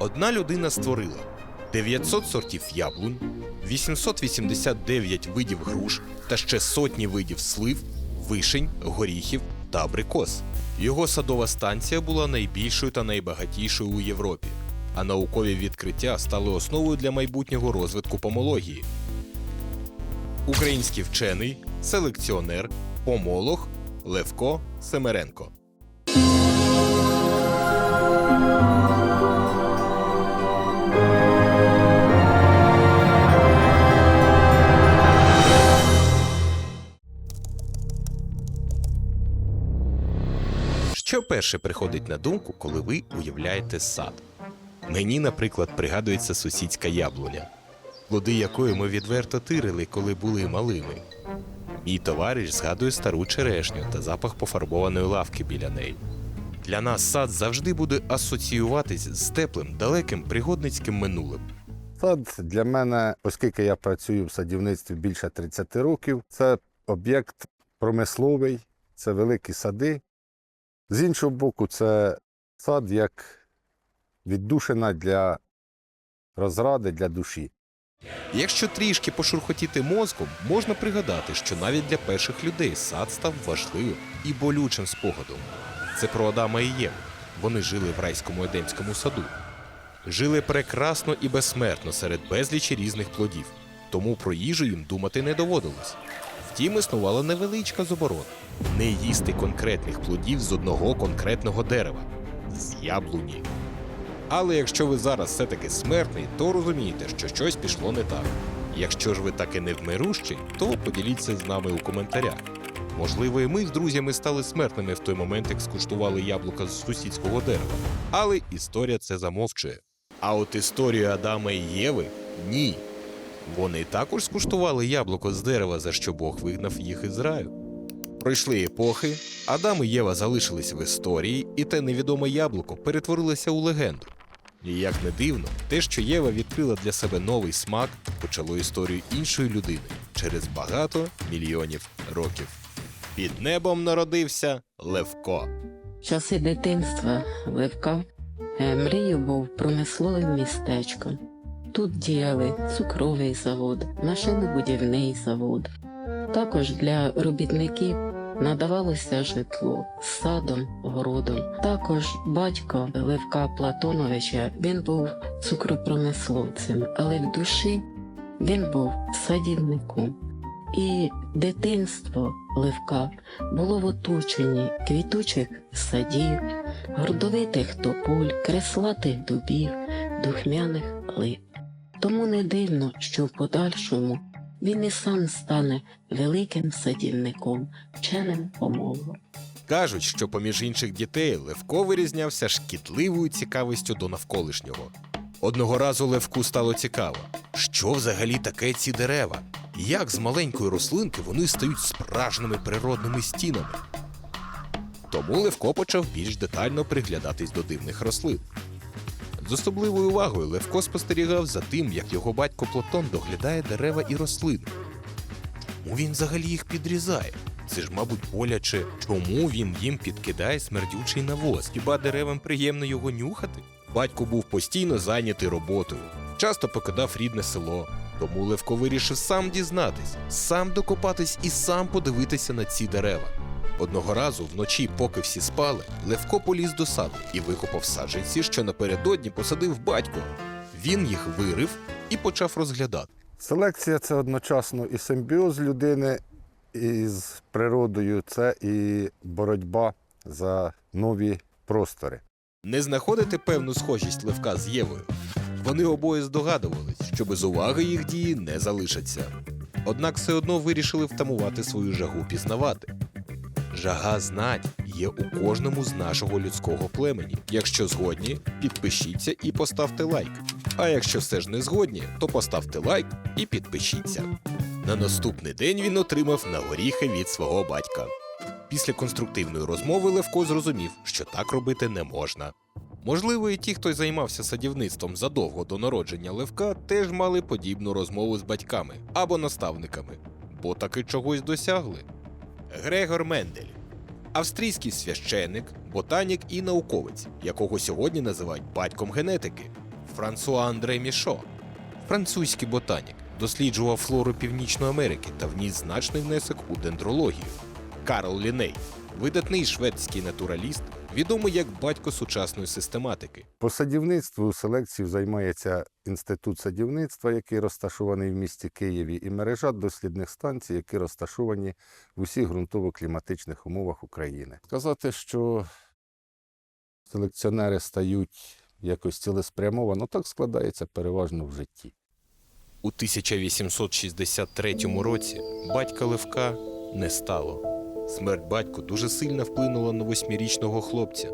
Одна людина створила 900 сортів яблунь, 889 видів груш та ще сотні видів слив, вишень, горіхів та абрикос. Його садова станція була найбільшою та найбагатішою у Європі, а наукові відкриття стали основою для майбутнього розвитку помології. Український вчений, селекціонер, помолог Левко Семеренко. Перше приходить на думку, коли ви уявляєте сад? Мені, наприклад, пригадується сусідська яблуня, плоди якої ми відверто тирили, коли були малими. Мій товариш згадує стару черешню та запах пофарбованої лавки біля неї. Для нас сад завжди буде асоціюватись з теплим, далеким пригодницьким минулим. Сад для мене, оскільки я працюю в садівництві більше 30 років, це об'єкт промисловий, це великі сади. З іншого боку, це сад як віддушина для розради, для душі. Якщо трішки пошурхотіти мозком, можна пригадати, що навіть для перших людей сад став важливим і болючим спогадом. Це про Адама і Єву. Вони жили в райському едемському саду. Жили прекрасно і безсмертно серед безлічі різних плодів, тому про їжу їм думати не доводилось. Втім, існувала невеличка заборона не їсти конкретних плодів з одного конкретного дерева з яблуні. Але якщо ви зараз все-таки смертний, то розумієте, що щось пішло не так. Якщо ж ви таки невмирущий, то поділіться з нами у коментарях. Можливо, і ми з друзями стали смертними в той момент, як скуштували яблука з сусідського дерева. Але історія це замовчує. А от історію Адама і Єви ні. Вони також скуштували яблуко з дерева, за що Бог вигнав їх із раю. Пройшли епохи, Адам і Єва залишились в історії, і те невідоме яблуко перетворилося у легенду. І як не дивно, те, що Єва відкрила для себе новий смак, почало історію іншої людини через багато мільйонів років. Під небом народився Левко. Часи дитинства Левка е, мрією був промисловим містечком. Тут діяли цукровий завод, машинобудівний завод. Також для робітників надавалося житло з садом, городом. Також батько Левка Платоновича він був цукропромисловцем, але в душі він був садівником. І дитинство Левка було в оточенні квітучих садів, гордовитих тополь, креслатих дубів, духмяних лип. Тому не дивно, що в подальшому він і сам стане великим садівником, вченим помолом. Кажуть, що поміж інших дітей Левко вирізнявся шкідливою цікавістю до навколишнього. Одного разу Левку стало цікаво, що взагалі таке ці дерева, як з маленької рослинки вони стають справжніми природними стінами. Тому Левко почав більш детально приглядатись до дивних рослин. З особливою увагою Левко спостерігав за тим, як його батько Платон доглядає дерева і рослини. Чому він взагалі їх підрізає? Це ж, мабуть, боляче. Чому він їм підкидає смердючий навоз? Хіба деревам приємно його нюхати? Батько був постійно зайнятий роботою, часто покидав рідне село. Тому Левко вирішив сам дізнатись, сам докопатись і сам подивитися на ці дерева. Одного разу вночі, поки всі спали, Левко поліз до саду і викопав саджанці, що напередодні посадив батько. Він їх вирив і почав розглядати. Селекція це одночасно і симбіоз людини із природою, це і боротьба за нові простори. Не знаходити певну схожість Левка з Євою. Вони обоє здогадувались, що без уваги їх дії не залишаться. Однак все одно вирішили втамувати свою жагу пізнавати. Жага знать є у кожному з нашого людського племені. Якщо згодні, підпишіться і поставте лайк. А якщо все ж не згодні, то поставте лайк і підпишіться. На наступний день він отримав на горіхи від свого батька. Після конструктивної розмови Левко зрозумів, що так робити не можна. Можливо, і ті, хто займався садівництвом задовго до народження Левка, теж мали подібну розмову з батьками або наставниками, бо таки чогось досягли. Грегор Мендель австрійський священник, ботанік і науковець, якого сьогодні називають батьком генетики. Франсуа Андре Мішо, французький ботанік, досліджував флору Північної Америки та вніс значний внесок у дендрологію. Карл Ліней, видатний шведський натураліст, відомий як батько сучасної систематики. По садівництву селекцією займається інститут садівництва, який розташований в місті Києві, і мережа дослідних станцій, які розташовані в усіх ґрунтово-кліматичних умовах України. Сказати, що селекціонери стають якось цілеспрямовано, так складається переважно в житті. У 1863 році батька Левка не стало. Смерть батька дуже сильно вплинула на восьмирічного хлопця.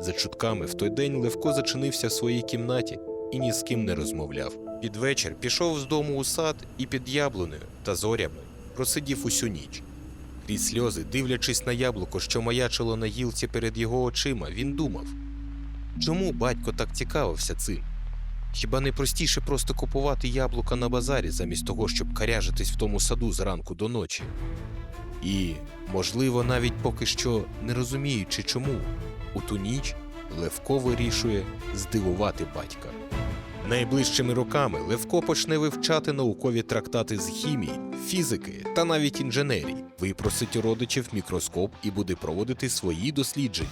За чутками, в той день Левко зачинився в своїй кімнаті і ні з ким не розмовляв. Під вечір пішов з дому у сад і під яблунею та зорями просидів усю ніч. Крізь сльози, дивлячись на яблуко, що маячило на гілці перед його очима, він думав: чому батько так цікавився цим? Хіба не простіше просто купувати яблука на базарі, замість того, щоб каряжитись в тому саду зранку до ночі? І, можливо, навіть поки що не розуміючи чому, у ту ніч Левко вирішує здивувати батька. Найближчими роками Левко почне вивчати наукові трактати з хімії, фізики та навіть інженерії, випросить у родичів мікроскоп і буде проводити свої дослідження.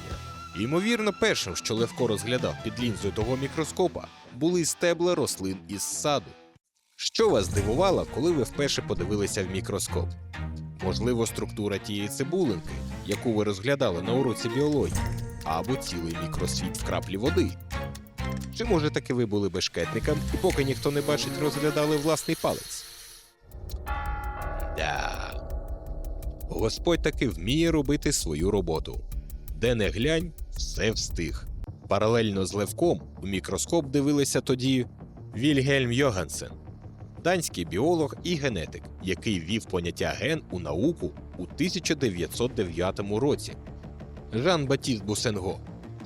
Ймовірно, першим, що Левко розглядав під лінзою того мікроскопа, були стебла рослин із саду. Що вас здивувало, коли ви вперше подивилися в мікроскоп? Можливо, структура тієї цибулинки, яку ви розглядали на уроці біології, або цілий мікросвіт в краплі води. Чи може таки ви були бешкетником і поки ніхто не бачить, розглядали власний палець? Да. Господь таки вміє робити свою роботу. Де не глянь, все встиг. Паралельно з Левком у мікроскоп дивилися тоді Вільгельм Йогансен, данський біолог і генетик, який ввів поняття ген у науку у 1909 році. Жан Батіст Бусенго,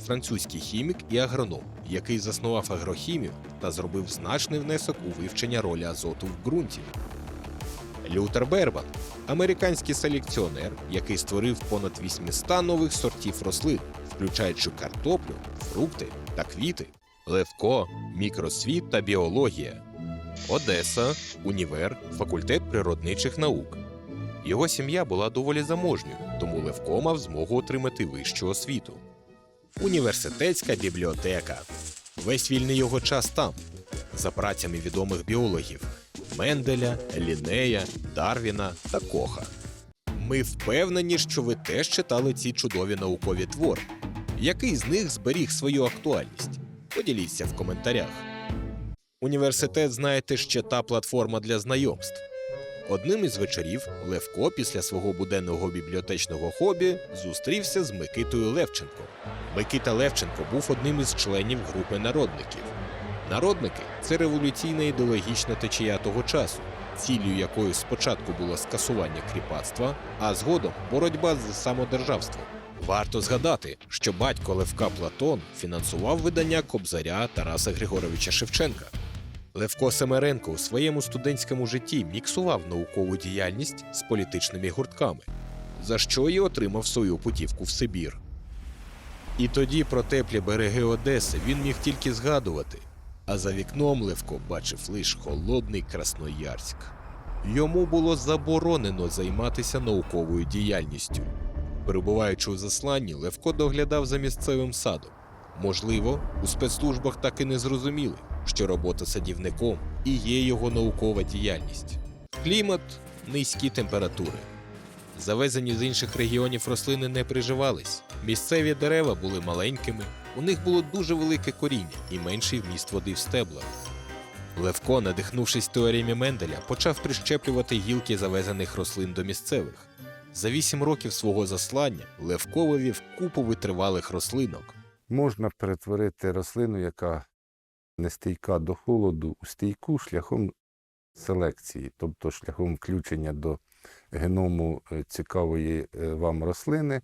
французький хімік і агроном, який заснував агрохімію та зробив значний внесок у вивчення ролі азоту в ґрунті. Лютер Бербан, американський селекціонер, який створив понад 800 нових сортів рослин, включаючи картоплю, фрукти та квіти, Левко, мікросвіт та біологія. Одеса, універ, факультет природничих наук. Його сім'я була доволі заможньою, тому Левко мав змогу отримати вищу освіту. Університетська бібліотека. Весь вільний його час там, за працями відомих біологів Менделя, Лінея, Дарвіна та Коха. Ми впевнені, що ви теж читали ці чудові наукові твори. Який з них зберіг свою актуальність? Поділіться в коментарях. Університет, знаєте, ще та платформа для знайомств. Одним із вечорів Левко після свого буденного бібліотечного хобі зустрівся з Микитою Левченком. Микита Левченко був одним із членів групи народників. Народники це революційна ідеологічна течія того часу, ціллю якої спочатку було скасування кріпацтва, а згодом боротьба з самодержавством. Варто згадати, що батько Левка Платон фінансував видання Кобзаря Тараса Григоровича Шевченка. Левко Семеренко у своєму студентському житті міксував наукову діяльність з політичними гуртками, за що й отримав свою путівку в Сибір. І тоді про теплі береги Одеси він міг тільки згадувати, а за вікном Левко бачив лише холодний Красноярськ. Йому було заборонено займатися науковою діяльністю. Перебуваючи у засланні, Левко доглядав за місцевим садом. Можливо, у спецслужбах так і не зрозуміли, що робота садівником і є його наукова діяльність. Клімат низькі температури. Завезені з інших регіонів рослини не приживались. Місцеві дерева були маленькими, у них було дуже велике коріння і менший вміст води в стеблах. Левко, надихнувшись теоріями Менделя, почав прищеплювати гілки завезених рослин до місцевих. За вісім років свого заслання Левко вивів купу витривалих рослинок. Можна перетворити рослину, яка не стійка до холоду, у стійку шляхом селекції, тобто шляхом включення до геному е, цікавої е, вам рослини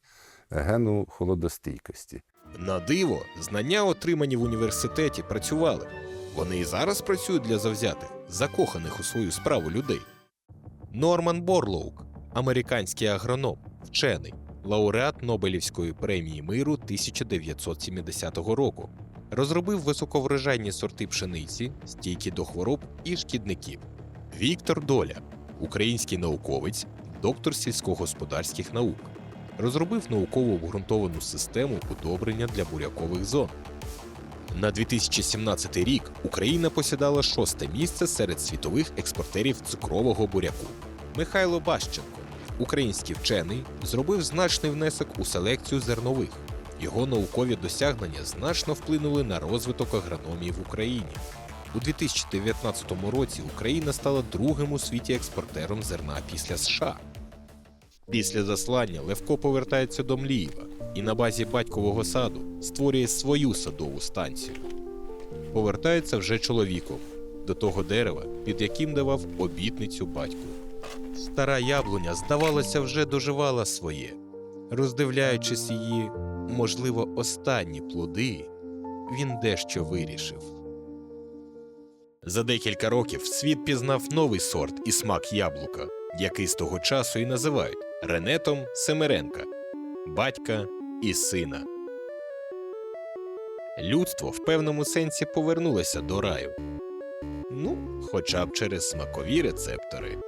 гену холодостійкості. На диво, знання, отримані в університеті, працювали. Вони і зараз працюють для завзятих, закоханих у свою справу людей. Норман Борлоук, американський агроном, вчений, лауреат Нобелівської премії миру 1970 року. Розробив високоврожайні сорти пшениці, стійкі до хвороб і шкідників. Віктор Доля, український науковець, доктор сільськогосподарських наук, розробив науково обґрунтовану систему удобрення для бурякових зон. На 2017 рік Україна посідала шосте місце серед світових експортерів цукрового буряку. Михайло Бащенко, український вчений, зробив значний внесок у селекцію зернових. Його наукові досягнення значно вплинули на розвиток агрономії в Україні. У 2019 році Україна стала другим у світі експортером зерна після США. Після заслання Левко повертається до Млієва і на базі батькового саду створює свою садову станцію. Повертається вже чоловіком до того дерева, під яким давав обітницю батьку. Стара яблуня, здавалося, вже доживала своє. Роздивляючись її, можливо, останні плоди, він дещо вирішив. За декілька років світ пізнав новий сорт і смак яблука, який з того часу і називають Ренетом Семеренка, батька і сина. Людство в певному сенсі повернулося до раю. Ну, хоча б через смакові рецептори.